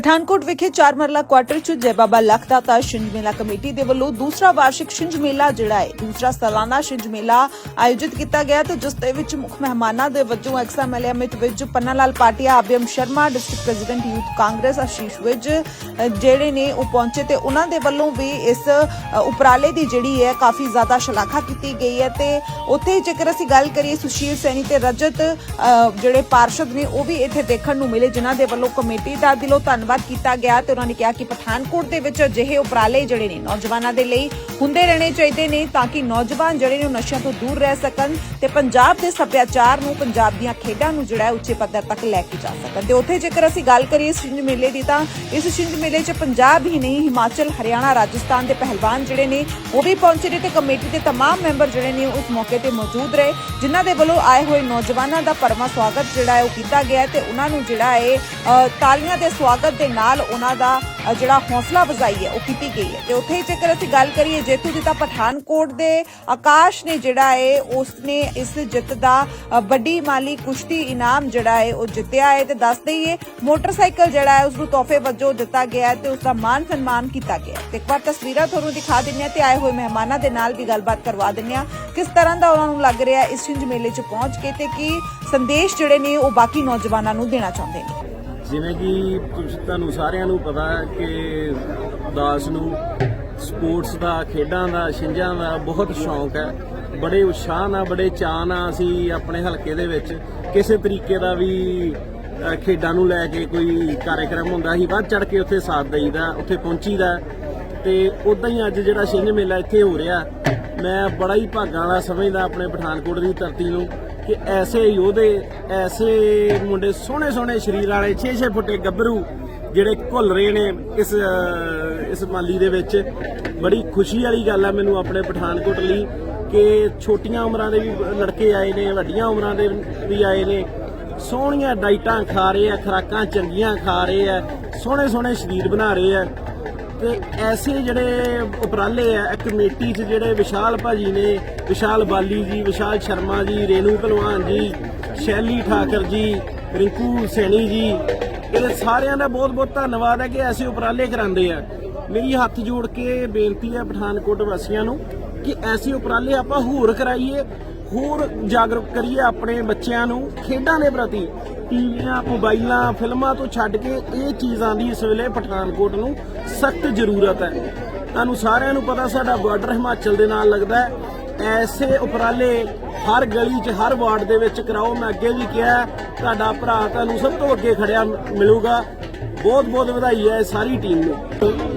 ਪਠਾਨਕੋਟ ਵਿਖੇ ਚਾਰ ਮਰਲਾ ਕੁਆਟਰ ਚ ਜੈ ਬਾਬਾ ਲਖਦਾਤਾ ਛਿੰਝ ਮੇਲਾ ਕਮੇਟੀ ਦੇ ਵੱਲੋਂ ਦੂਸਰਾ ਵਾਰਸ਼ਿਕ ਛਿੰਝ ਮੇਲਾ ਜਿਹੜਾ ਹੈ, ਦੂਸਰਾ ਸਾਲਾਨਾ ਛਿੰਝ ਮੇਲਾ ਆਯੋਜਿਤ ਕੀਤਾ ਗਿਆ ਤੇ ਜਿਸ ਦੇ ਵਿੱਚ ਮੁੱਖ ਮਹਿਮਾਨਾਂ ਦੇ ਵਜੋਂ ex MLA Amit Vij Panna Lal Patia, Abhiyam Sharma, district president youth Congress Ashish Vij ਜਿਹੜੇ ਨੇ ਉਹ ਪਹੁੰਚੇ ਤੇ ਉਹਨਾਂ ਦੇ ਵੱਲੋਂ ਵੀ ਇਸ ਉਪਰਾਲੇ ਦੀ ਜਿਹੜੀ ਹੈ ਕਾਫੀ ਜ਼ਿਆਦਾ ਸ਼ਲਾਘਾ ਕੀਤੀ ਗਈ ਹੈ ਤੇ ਉੱਥੇ ਜੇਕਰ ਅਸੀਂ ਗੱਲ ਕਰੀਏ ਸੁਸ਼ੀਲ ਸੈਣੀ ਤੇ ਰਜਤ ਜਿਹੜੇ ਪਾਰਸ਼ਦ ਨੇ ਉਹ ਵੀ ਇੱਥੇ ਦੇਖਣ ਨੂੰ ਮਿਲੇ ਜਿਨ੍ਹਾਂ ਦੇ ਵੱਲੋਂ ਕਮੇਟੀ ਦਾ ਦਿਲੋਂ ਧੰਨਵਾਦ ਕੀਤਾ ਗਿਆ ਤੇ ਉਹਨਾਂ ਨੇ ਕਿਹਾ ਕਿ ਪਠਾਨਕੋਟ ਦੇ ਵਿੱਚ ਅਜਿਹੇ ਉਪਰਾਲੇ ਜਿਹੜੇ ਨੇ ਨੌਜਵਾਨਾਂ ਦੇ ਲਈ ਹੁੰਦੇ ਰਹਿਣੇ ਚਾਹੀਦੇ ਨੇ ਤਾਂ ਕਿ ਨੌਜਵਾਨ ਜਿਹੜੇ ਨੇ ਉਹ ਨਸ਼ਿਆਂ ਤੋਂ ਦੂਰ ਰਹਿ ਸਕਣ ਤੇ ਪੰਜਾਬ ਦੇ ਸੱਭਿਆਚਾਰ ਨੂੰ ਪੰਜਾਬ ਦੀਆਂ ਖੇਡਾਂ ਨੂੰ ਜਿਹੜਾ ਹੈ ਉੱਚੇ ਪੱਧਰ ਤੱਕ ਲੈ ਕੇ ਜਾ ਸਕਣ ਤੇ ਉੱਥੇ ਜੇਕਰ ਅਸੀਂ ਗੱਲ ਕਰੀਏ ਇਸ ਛਿੰਝ ਮੇਲੇ ਦੀ ਤਾਂ ਇਸ ਛਿੰਝ ਮੇਲੇ 'ਚ ਪੰਜਾਬ ਹੀ ਨਹੀਂ ਹਿਮਾਚਲ ਹਰਿਆਣਾ ਰਾਜਸਥਾਨ ਦੇ ਪਹਿਲਵਾਨ ਜਿਹੜੇ ਨੇ ਉਹ ਵੀ ਪਹੁੰਚੇ ਨੇ ਤੇ ਕਮੇਟੀ ਦੇ तमाम ਮੈਂਬਰ ਜਿਹੜੇ ਨੇ ਉਸ ਮੌਕੇ ਤੇ ਮੌਜੂਦ ਰਹੇ ਜਿਨ੍ਹਾਂ ਦੇ ਵੱਲੋਂ ਆਏ ਹੋਏ ਨੌਜਵਾਨਾਂ ਦਾ ਪਰਮਾ ਸਵਾਗਤ ਜਿਹੜਾ ਹੈ ਉਹ ਕੀਤਾ ਗਿਆ ਹੈ ਤੇ ਉਹਨਾਂ ਨੂੰ ਜਿਹੜਾ ਹੈ ਅ, ਤਾਲੀਆਂ ਦੇ ਸਵਾਗਤ ਦੇ ਨਾਲ ਉਹਨਾਂ ਦਾ ਜਿਹੜਾ ਹੌਸਲਾ ਵਜ਼ਾਈ ਹੈ, ਉਹ ਕੀਤੀ ਗਈ ਹੈ। ਤੇ ਉੱਥੇ ਜੇਕਰ ਅਸੀਂ ਗੱਲ ਕਰੀਏ ਜੇਤੂ ਦੀ ਤਾਂ ਪਠਾਨਕੋਟ ਦੇ ਆਕਾਸ਼ ਨੇ ਜਿਹੜਾ ਹੈ, ਉਸਨੇ ਇਸ ਜਿੱਤ ਦਾ ਵੱਡੀ ਮਾਲੀ ਕੁਸ਼ਤੀ ਇਨਾਮ ਜਿਹੜਾ ਹੈ, ਉਹ ਜਿੱਤਿਆ ਹੈ ਤੇ ਦੱਸ ਦਈਏ ਮੋਟਰਸਾਈਕਲ ਜਿਹੜਾ ਹੈ ਉਸ ਨੂੰ ਤੋਹਫੇ ਵਜੋਂ ਦਿੱਤਾ ਗਿਆ ਤੇ ਉਸ ਦਾ ਮਾਨ ਸਨਮਾਨ ਕੀਤਾ ਗਿਆ ਤੇ ਇੱਕ ਵਾਰ ਤਸਵੀਰਾਂ ਤੁਹਾਨੂੰ ਦਿਖਾ ਦਿੰਨੇ ਆ ਤੇ ਆਏ ਹੋਏ ਮਹਿਮਾਨਾਂ ਦੇ ਨਾਲ ਵੀ ਗੱਲਬਾਤ ਕਰਵਾ ਦਿੰਨੇ ਆ ਕਿਸ ਤਰ੍ਹਾਂ ਦਾ ਉਹਨਾਂ ਨੂੰ ਲੱਗ ਰਿਹਾ ਇਸ ਛਿੰਝ ਮੇਲੇ 'ਚ ਪਹੁੰਚ ਕੇ ਤੇ ਕੀ ਸੰਦੇਸ਼ ਜਿਹੜੇ ਨੇ ਉਹ ਬਾਕੀ ਨੌਜਵਾਨਾਂ ਨੂੰ ਦੇਣਾ ਚਾਹੁੰਦੇ ਨੇ। ਜਿਵੇਂ ਕਿ ਤੁਸੀਂ, ਤੁਹਾਨੂੰ ਸਾਰਿਆਂ ਨੂੰ ਪਤਾ ਹੈ ਕਿ ਦਾਸ ਨੂੰ ਸਪੋਰਟਸ ਦਾ, ਖੇਡਾਂ ਦਾ, ਛਿੰਝਾਂ ਦਾ ਬਹੁਤ ਸ਼ੌਂਕ ਹੈ। ਬੜੇ ਉਤਸ਼ਾਹ ਨਾਲ, ਬੜੇ ਚਾਅ ਨਾਲ ਅਸੀਂ ਆਪਣੇ ਹਲਕੇ ਦੇ ਵਿੱਚ ਕਿਸੇ ਤਰੀਕੇ ਦਾ ਵੀ ਖੇਡਾਂ ਨੂੰ ਲੈ ਕੇ ਕੋਈ ਕਾਰਜਕ੍ਰਮ ਹੁੰਦਾ ਸੀ, ਵੱਧ ਚੜ ਕੇ ਉੱਥੇ ਸਾਥ ਦੇਈਦਾ, ਉੱਥੇ ਪਹੁੰਚੀਦਾ। ਤੇ ਉਦਾਂ ਹੀ ਅੱਜ ਜਿਹੜਾ ਛਿੰਝ ਮੇਲਾ ਇੱਥੇ ਹੋ ਰਿਹਾ, ਮੈਂ ਬੜਾ ਹੀ ਭਾਗਾਂ ਵਾਲਾ ਸਮਝਦਾ ਆਪਣੇ ਪਠਾਨਕੋਟ ਦੀ ਧਰਤੀ ਨੂੰ। ਕਿ ਐਸੇ ਯੋਧੇ ਐਸੇ ਮੁੰਡੇ ਸੋਹਣੇ ਸੋਹਣੇ ਸਰੀਰ ਵਾਲੇ 6-6 ਫੁੱਟੇ ਗੱਭਰੂ ਜਿਹੜੇ ਘੁੱਲ ਰਹੇ ਨੇ ਇਸ ਇਸ ਮਾਲੀ ਦੇ ਵਿੱਚ। ਬੜੀ ਖੁਸ਼ੀ ਵਾਲੀ ਗੱਲ ਆ ਮੈਨੂੰ ਆਪਣੇ ਪਠਾਨਕੋਟ ਲਈ ਕਿ ਛੋਟੀਆਂ ਉਮਰਾਂ ਦੇ ਵੀ ਲੜਕੇ ਆਏ ਨੇ, ਵੱਡੀਆਂ ਉਮਰਾਂ ਦੇ ਵੀ ਆਏ ਨੇ। ਸੋਹਣੀਆਂ ਡਾਈਟਾਂ ਖਾ ਰਹੇ ਆ, ਖੁਰਾਕਾਂ ਚੰਗੀਆਂ ਖਾ ਰਹੇ ਆ, ਸੋਹਣੇ ਸੋਹਣੇ ਸਰੀਰ ਬਣਾ ਰਹੇ ਆ। ਤੇ ਐਸੇ ਜਿਹੜੇ ਉਪਰਾਲੇ ਆ ਕਮੇਟੀ 'ਚ ਜਿਹੜੇ ਵਿਸ਼ਾਲ ਭਾਜੀ ਨੇ, ਵਿਸ਼ਾਲ ਬਾਲੀ ਜੀ, ਵਿਸ਼ਾਲ ਸ਼ਰਮਾ ਜੀ ਰੇਨੂ ਭਲਵਾਨ ਜੀ, ਸ਼ੈਲੀ ਠਾਕਰ ਜੀ, ਰਿੰਕੂ ਸੈਣੀ ਜੀ ਇਹ ਸਾਰਿਆਂ ਦਾ ਬਹੁਤ ਬਹੁਤ ਧੰਨਵਾਦ ਹੈ ਕਿ ਐਸੇ ਉਪਰਾਲੇ ਕਰਾਉਂਦੇ ਆ। ਮੇਰੀ ਹੱਥ ਜੋੜ ਕੇ ਬੇਨਤੀ ਹੈ ਪਠਾਨਕੋਟ ਵਾਸੀਆਂ ਨੂੰ ਕਿ ਐਸੇ ਉਪਰਾਲੇ ਆਪਾਂ ਹੋਰ ਕਰਾਈਏ, ਹੋਰ ਜਾਗਰੂਕ ਕਰੀਏ ਆਪਣੇ ਬੱਚਿਆਂ ਨੂੰ, ਖੇਡਾਂ ਦੇ ਪ੍ਰਤੀ। ਟੀਵੀਆਂ ਮੋਬਾਈਲਾਂ, ਫਿਲਮਾਂ ਤੋਂ ਛੱਡ ਕੇ ਇਹ ਚੀਜ਼ਾਂ ਦੀ ਇਸ ਵੇਲੇ ਪਠਾਨਕੋਟ ਨੂੰ ਸਖਤ ਜ਼ਰੂਰਤ ਹੈ। ਤੁਹਾਨੂੰ ਸਾਰਿਆਂ ਨੂੰ ਪਤਾ ਸਾਡਾ ਬਾਰਡਰ ਹਿਮਾਚਲ ਦੇ ਨਾਲ ਲੱਗਦਾ ਹੈ। ਐਸੇ ਉਪਰਾਲੇ ਹਰ ਗਲੀ 'ਚ, ਹਰ ਵਾਰਡ ਦੇ ਵਿੱਚ ਕਰਾਓ। ਮੈਂ ਅੱਗੇ ਵੀ ਕਿਹਾ ਤੁਹਾਡਾ ਭਰਾ ਤੁਹਾਨੂੰ ਸਭ ਤੋਂ ਅੱਗੇ ਖੜਿਆ ਮਿਲੂਗਾ। ਬਹੁਤ ਬਹੁਤ ਵਧਾਈ ਹੈ ਸਾਰੀ ਟੀਮ ਨੂੰ।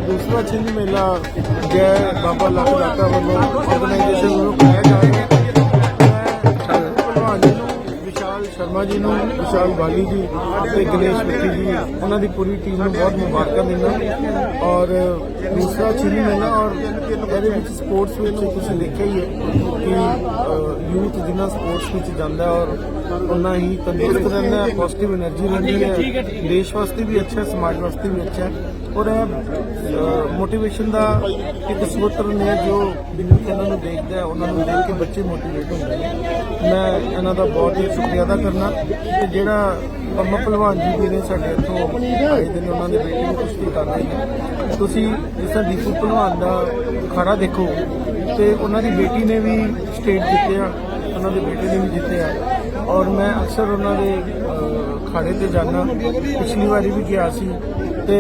ਦੂਸਰਾ ਛਿੰਝ ਮੇਲਾ ਜੈ ਬਾਬਾ ਲੱਖ ਦਾਤਾ ਵੱਲੋਂ ਆਰਗੇਨਾਈਜੇਸ਼ਨ ਵੱਲੋਂ। ਸ਼ਰਮਾ ਜੀ ਨੂੰ, ਵਿਸ਼ਾਲ ਬਾਲੀ ਜੀ ਤੇ ਗਣੇਸ਼ ਮਿੱਠੀ ਜੀ, ਉਹਨਾਂ ਦੀ ਪੂਰੀ ਟੀਮ ਨੂੰ ਬਹੁਤ ਮੁਬਾਰਕਾਂ ਦਿੰਦਾ ਔਰ ਦੂਸਰਾ ਛਿੰਝ ਮੇਲਾ, ਔਰ ਇਹਦੇ ਵਿੱਚ ਸਪੋਰਟਸ ਵਿੱਚ ਤੁਸੀਂ ਦੇਖਿਆ ਹੀ ਹੈ ਕਿ ਯੂਥ ਜਿੰਨਾ ਸਪੋਰਟਸ ਵਿੱਚ ਜਾਂਦਾ ਔਰ ਉਨਾ ਹੀ ਤੰਦਰੁਸਤ ਰਹਿੰਦਾ ਹੈ ਪੋਜ਼ਿਟਿਵ એનર્ਜੀ ਰਹਿੰਦੀ ਹੈ। ਦੇਸ਼ ਵਾਸਤੇ ਵੀ ਅੱਛਾ ਸਮਾਜ ਵਾਸਤੇ ਵੀ ਅੱਛਾ ਔਰ ਇਹ ਮੋਟੀਵੇਸ਼ਨ ਦਾ ਇੱਕ ਸੂਤਰ ਨੇ ਜੋ ਇਹਨਾਂ ਨੂੰ ਦੇਖਦਾ ਹੈ ਉਹਨਾਂ ਨੂੰ ਦੇਖ ਕੇ ਬੱਚੇ ਮੋਟੀਵੇਟ ਹੁੰਦੇ ਨੇ। ਮੈਂ ਇਹਨਾਂ ਦਾ ਬਹੁਤ ਹੀ ਸ਼ੁਕਰੀਆ ਅਦਾ ਕਰਨਾ। ਕਿ ਜਿਹੜਾ ਪੰਮਾ ਪਹਿਲਵਾਨ ਜੀ ਜੀ ਨੇ ਸਾਡੇ ਇੱਥੋਂ ਆਏ ਦਿਨ ਉਹਨਾਂ ਦੇ ਬੇਟੇ ਨੂੰ ਕੁਸ਼ਤੀ ਕਰ ਰਹੇ ਤੁਸੀਂ ਜਿਸ ਤਰ੍ਹਾਂ ਦੀਪੂ ਪਹਿਲਵਾਨ ਦਾ ਖੜਾ ਦੇਖੋ ਤੇ ਉਹਨਾਂ ਦੀ ਬੇਟੀ ਨੇ ਵੀ ਸਟੇਟ ਜਿੱਤਿਆ ਉਹਨਾਂ ਦੇ ਬੇਟੇ ਨੇ ਵੀ ਜਿੱਤਿਆ ਔਰ ਮੈਂ ਅਕਸਰ ਉਹਨਾਂ ਦੇ ਅਹ, ਅਖਾੜੇ ਤੇ ਜਾਣਾ ਪਿਛਲੀ ਵਾਰੀ ਵੀ ਗਿਆ ਸੀ ਤੇ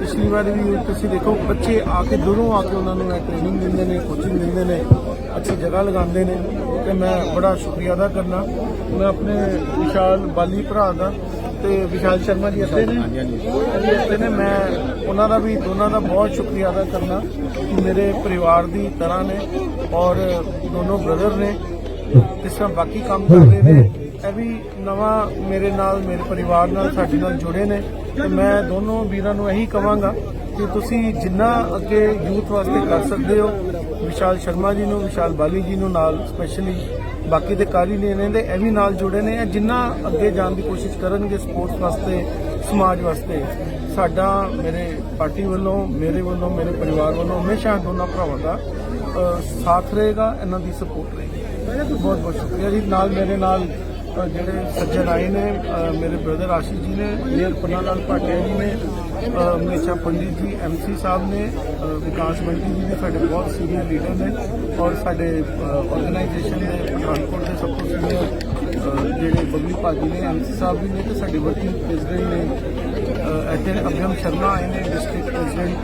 ਪਿਛਲੀ ਵਾਰੀ ਵੀ ਤੁਸੀਂ ਦੇਖੋ ਬੱਚੇ ਆ ਕੇ ਦੂਰੋਂ ਆ ਕੇ ਉਹਨਾਂ ਨੂੰ ਟ੍ਰੇਨਿੰਗ ਦਿੰਦੇ ਨੇ ਕੋਚਿੰਗ ਦਿੰਦੇ ਨੇ ਅੱਛੀ ਜਗ੍ਹਾ ਲਗਾਉਂਦੇ ਨੇ। ਤੇ ਮੈਂ ਬੜਾ ਸ਼ੁਕਰੀਆ ਅਦਾ ਕਰਨਾ। ਮੈਂ ਆਪਣੇ ਵਿਸ਼ਾਲ ਬਾਲੀ ਭਰਾ ਦਾ ਤੇ ਵਿਸ਼ਾਲ ਸ਼ਰਮਾ ਜੀ ਇੱਥੇ ਨੇ। ਇੱਥੇ ਨੇ। ਮੈਂ ਉਹਨਾਂ ਦਾ ਵੀ, ਦੋਨਾਂ ਦਾ ਬਹੁਤ ਸ਼ੁਕਰੀਆ ਅਦਾ ਕਰਨਾ ਕਿ ਮੇਰੇ ਪਰਿਵਾਰ ਦੀ ਤਰ੍ਹਾਂ ਨੇ ਔਰ ਦੋਨੋਂ ਬ੍ਰਦਰ ਨੇ। ਜਿਸ ਤਰ੍ਹਾਂ ਬਾਕੀ ਕੰਮ ਕਰ ਰਹੇ ਨੇ। ਇਹ ਵੀ ਨਵਾਂ ਮੇਰੇ ਨਾਲ, ਮੇਰੇ ਪਰਿਵਾਰ ਨਾਲ, ਸਾਡੇ ਨਾਲ ਜੁੜੇ ਨੇ। ਤੇ ਮੈਂ ਦੋਨੋਂ ਵੀਰਾਂ ਨੂੰ ਇਹੀ ਕਹਾਂਗਾ ਕਿ ਤੁਸੀਂ ਜਿੰਨਾ ਅੱਗੇ ਯੂਥ ਵਾਸਤੇ ਕਰ ਸਕਦੇ ਹੋ ਵਿਸ਼ਾਲ ਸ਼ਰਮਾ ਜੀ ਨੂੰ, ਵਿਸ਼ਾਲ ਬਾਲੀ ਜੀ ਨੂੰ ਨਾਲ ਸਪੈਸ਼ਲੀ ਬਾਕੀ ਦੇ ਕਾਰੀ ਨੇ ਨੇ ਇਹ ਵੀ ਨਾਲ ਜੁੜੇ ਨੇ। ਇਹ ਜਿੰਨਾ ਅੱਗੇ ਜਾਣ ਦੀ ਕੋਸ਼ਿਸ਼ ਕਰਨਗੇ ਸਪੋਰਟਸ ਵਾਸਤੇ, ਸਮਾਜ ਵਾਸਤੇ, ਸਾਡਾ ਮੇਰੇ ਪਾਰਟੀ ਵੱਲੋਂ, ਮੇਰੇ ਵੱਲੋਂ, ਮੇਰੇ ਪਰਿਵਾਰ ਵੱਲੋਂ ਹਮੇਸ਼ਾ ਦੋਨਾਂ ਭਰਾਵਾਂ ਦਾ ਸਾਥ ਰਹੇਗਾ, ਇਹਨਾਂ ਦੀ ਸਪੋਰਟ ਰਹੇਗੀ। ਬਹੁਤ ਬਹੁਤ ਸ਼ੁਕਰੀਆ ਜੀ। ਨਾਲ ਮੇਰੇ ਨਾਲ ਜਿਹੜੇ ਸੱਜਣ ਆਏ ਨੇ ਮੇਰੇ ਬ੍ਰਦਰ ਆਸ਼ੀਸ਼ ਜੀ ਨੇ, ਮੇਅਰ ਪੰਨਾ ਲਾਲ ਭਾਟਿਆ ਜੀ ਨੇ, ਅਹ ਪੰਡਿਤ ਜੀ ਐਮਸੀ ਸਾਹਿਬ ਨੇ ਵਿਕਾਸ ਮੰਤਰੀ ਜੀ ਨੇ ਸਾਡੇ ਬਹੁਤ ਸੀਨੀਅਰ ਲੀਡਰ ਨੇ ਔਰ ਸਾਡੇ ਆਰਗੇਨਾਈਜੇਸ਼ਨ ਦੇ ਪਠਾਨਕੋਟ ਦੇ ਸਭ ਤੋਂ ਸੀਨੀਅਰ ਜਿਹੜੇ ਬਬਲੀ ਭਾਜੀ ਨੇ ਐਮਸੀ ਸਾਹਿਬ ਵੀ ਨੇ ਤੇ ਸਾਡੇ ਵਰਕਿੰਗ ਪ੍ਰੈਜ਼ੀਡੈਂਟ ਨੇ, ਅਹ, ਇੱਥੇ ਅਭਿਯਮ ਸ਼ਰਮਾ ਆਏ ਨੇ ਡਿਸਟ੍ਰਿਕਟ ਪ੍ਰੈਜ਼ੀਡੈਂਟ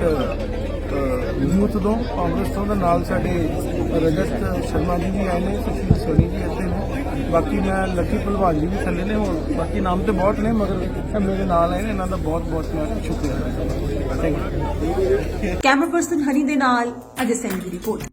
ਯੂਥ ਤੋਂ, ਕਾਂਗਰਸ ਤੋਂ ਦੇ ਨਾਲ ਸਾਡੇ ਰਜਤ ਸ਼ਰਮਾ ਜੀ ਵੀ ਆਏ ਨੇ, ਸੁਸ਼ੀਲ ਸੋਨੀ ਜੀ ਇੱਥੇ ਨੇ। ਬਾਕੀ ਮੈਂ ਲੱਕੀ ਭਲਵਾਨ ਜੀ ਵੀ ਥੱਲੇ ਨੇ ਹੋਰ, ਬਾਕੀ ਨਾਮ ਤੇ ਬਹੁਤ ਨੇ, ਮਗਰ ਮੇਰੇ ਨਾਲ ਆਏ ਨੇ, ਇਹਨਾਂ ਦਾ ਬਹੁਤ ਬਹੁਤ ਮੈਂ ਸ਼ੁਕਰੀਆ ਕੈਮਰਾ ਪਰਸਨ ਹਨੀ ਦੇ ਨਾਲ ਅਜੇ ਸੈਨ ਦੀ ਰਿਪੋਰਟ।